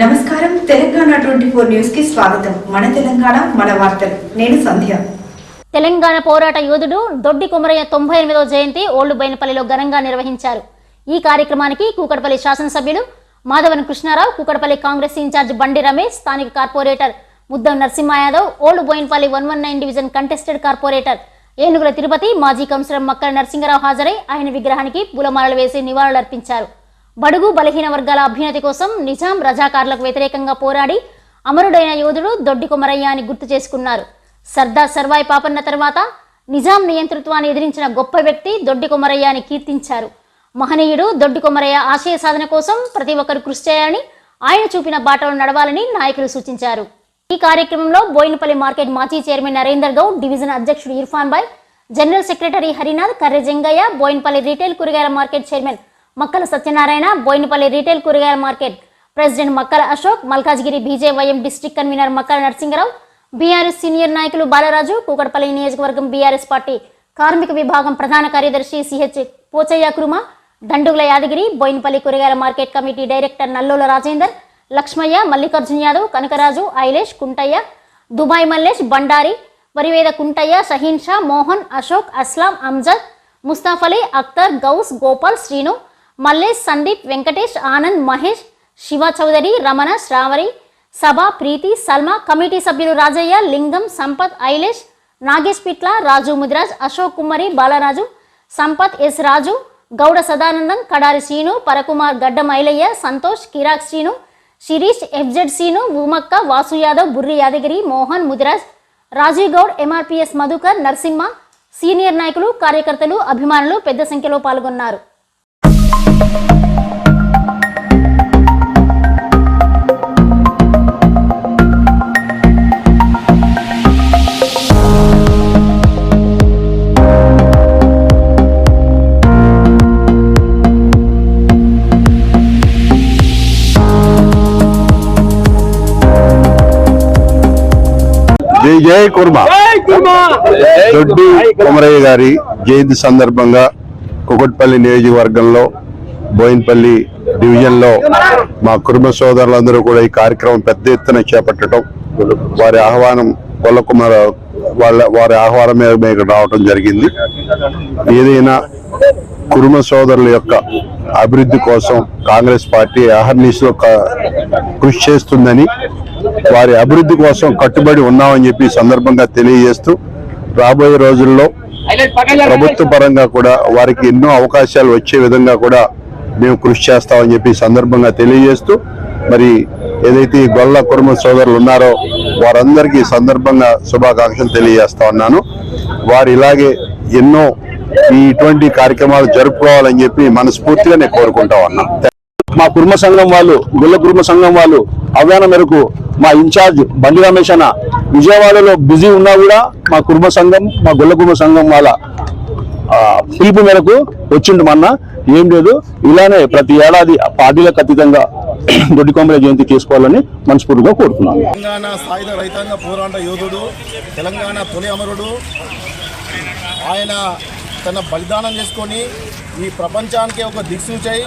నమస్కారం. Telangana twenty four న్యూస్కి స్వాగతం. మన తెలంగాణ మన వార్తలు. నేను సంధ్య. తెలంగాణ పోరాట యోధుడు దొడ్డి కుమరయ్య తొంభై ఎనిమిదో జయంతి ఓల్డ్ బైనపల్లిలో ఘనంగా నిర్వహించారు. ఈ కార్యక్రమానికి కూకటపల్లి శాసనసభ్యులు మాధవన్ కృష్ణారావు కూకటపల్లి కాంగ్రెస్ ఇన్ఛార్జ్ బండి రమేష్ స్థానిక corporator Muddam Narasimha Yadav old Bowenpally one one nine division contested corporator Enugula Tirupati మాజీ కౌన్సిలర్ మక్కల నరసింహరావు హాజరై ఆయన విగ్రహానికి పూలమాలలు వేసి నివాళులర్పించారు. బడుగు బలహీన వర్గాల అభ్యున్నతి కోసం నిజాం రజాకార్లకు వ్యతిరేకంగా పోరాడి అమరుడైన యోధుడు దొడ్డి కొమరయ్య అని గుర్తు చేసుకున్నారు. సర్దార్ సర్వాయి పాపన్న తర్వాత నిజాం నియంతృత్వాన్ని ఎదిరించిన గొప్ప వ్యక్తి దొడ్డి కొమరయ్య అని కీర్తించారు. మహనీయుడు దొడ్డి కొమరయ్య ఆశయ సాధన కోసం ప్రతి ఒక్కరు కృషి చేయాలని ఆయన చూపిన బాటలో నడవాలని నాయకులు సూచించారు. ఈ కార్యక్రమంలో బోయినపల్లి మార్కెట్ మాజీ చైర్మన్ నరేందర్ గౌడ్ డివిజన్ అధ్యక్షుడు Irfan Bhai general secretary Harinath Karre Jangaiah Boinapally retail కూరగాయల market chairman Makkala Satyanarayana Boinapally retail కూరగాయల market. President Makkala Ashok Malkajgiri BJYM district convener Makkala Narasimharao BRS senior నాయకులు బాలరాజు కూకట్పల్లి నియోజకవర్గం బీఆర్ఎస్ పార్టీ కార్మిక విభాగం ప్రధాన కార్యదర్శి CH Pochaiah Kuruma Dandugula Yadagiri Bowenpally కూరగాయల market committee director Nallola Rajender Laxmaiah Mallikarjun Yadav Kanakaraju Ailesh Kuntaiah Dubai Mallesh Bandari Variveda Kuntaiah Shaheen Shah Mohan Ashok Aslam Amjad Ali Akhtar Ghouse Gopal Srinu Mallesh Sandeep Venkatesh Anand Mahesh Shiva Chowdary Ramana Sravari సభ Preethi Salma committee సభ్యులు రాజయ్య లింగం సంపత్ ఐలేష్ నాగేష్ పిట్ల Raju Mudiraj Ashok Kummari Balaraju Sampath S Raju Gouda Sadanandam Kadari Srinu Parakumar Gadda Mailaiah Santosh Kirak Srinu Shirish FZ Srinu Bhoomakka Vasu Yadav Burri Yadagiri Mohan Mudiraj Rajeev Goud MRPS Madhukar Narasimha senior నాయకులు కార్యకర్తలు అభిమానులు పెద్ద సంఖ్యలో పాల్గొన్నారు. జై జై కుర్మా. దొడ్డి కొమరయ్య గారి జయంతి సందర్భంగా కుకట్పల్లి నియోజకవర్గంలో బోయిన్పల్లి డివిజన్లో మా కుటుంబ సోదరులందరూ కూడా ఈ కార్యక్రమం పెద్ద ఎత్తున చేపట్టడం వారి ఆహ్వానం కొల్లకుమార వాళ్ళ వారి ఆహ్వానం మీద మేము ఇక్కడ రావడం జరిగింది. ఏదైనా కుటుంబ సోదరుల యొక్క అభివృద్ధి కోసం కాంగ్రెస్ పార్టీ అహర్నిశలో కృషి చేస్తుందని వారి అభివృద్ధి కోసం కట్టుబడి ఉన్నామని చెప్పి సందర్భంగా తెలియజేస్తూ రాబోయే రోజుల్లో ప్రభుత్వ పరంగా కూడా వారికి ఎన్నో అవకాశాలు వచ్చే విధంగా కూడా మేము కృషి చేస్తామని చెప్పి సందర్భంగా తెలియజేస్తూ మరి ఏదైతే ఈ గొల్ల కుటుంబ సోదరులు ఉన్నారో వారందరికీ సందర్భంగా శుభాకాంక్షలు తెలియజేస్తా ఉన్నాను. వారు ఇలాగే ఎన్నో ఇటువంటి కార్యక్రమాలు జరుపుకోవాలని చెప్పి మనస్ఫూర్తిగా నేను కోరుకుంటా ఉన్నాను మా కుటుంబ సంఘం వాళ్ళు గుల్ల కుటుంబ సంఘం వాళ్ళు అవగాహన మేరకు మా ఇన్ఛార్జ్ బండి రమేష్ అన్న విజయవాడలో బిజీ ఉన్నా కూడా మా కుటుంబ సంఘం మా గుల్ల కుటుంబ సంఘం వాళ్ళ పిలుపు మేరకు వచ్చిండు మొన్న ఏం లేదు ఇలానే ప్రతి ఏడాది పార్టీలకు అతీతంగా దొడ్డి కొమ్మల జయంతి చేసుకోవాలని మనస్ఫూర్తిగా కోరుతున్నాను. తెలంగాణ సాయుధ రైతాంగ పోరాట యోధుడు తెలంగాణ తొలి అమరుడు. ఆయన తన బలిదానం చేసుకొని ఈ ప్రపంచానికి ఒక దిక్సూచై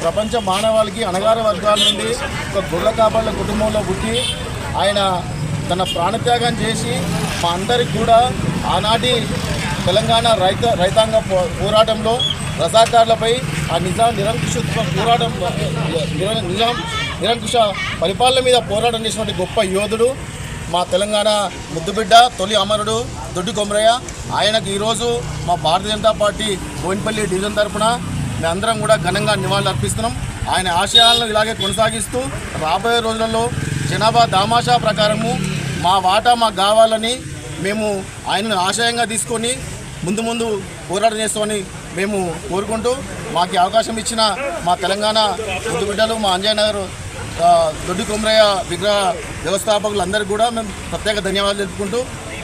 ప్రపంచ మానవాళికి అణగార వర్గాల నుండి ఒక గుర్ర కాపర్ల కుటుంబంలో పుట్టి ఆయన తన ప్రాణత్యాగం చేసి మా అందరికి కూడా ఆనాటి తెలంగాణ రైత రైతాంగ పోరాటంలో రజాకార్లపై ఆ నిజాం నిరంకుశత్వ పోరాటం నిజాం నిరంకుశ పరిపాలన మీద పోరాటం చేసినటువంటి గొప్ప యోధుడు మా తెలంగాణ ముద్దుబిడ్డ తొలి అమరుడు దొడ్డి కొమరయ్య. ఆయనకు ఈరోజు మా భారతీయ జనతా పార్టీ బోయినపల్లి డివిజన్ తరఫున మేమందరం కూడా ఘనంగా నివాళులు అర్పిస్తున్నాం. ఆయన ఆశయాలను ఇలాగే కొనసాగిస్తూ రాబోయే రోజులలో జనాభా దామాషా ప్రకారము మా వాటా మాకు కావాలని మేము ఆయనను ఆశయంగా తీసుకొని ముందు ముందు పోరాటం చేస్తామని మేము కోరుకుంటూ మాకు అవకాశం ఇచ్చిన మా తెలంగాణ ముద్దుబిడ్డలు మా అంజయనగర్ దొడ్డి కొమరయ్య విగ్రహ వ్యవస్థాపకులందరికీ కూడా మేము ప్రత్యేక ధన్యవాదాలు తెలుపుకుంటూ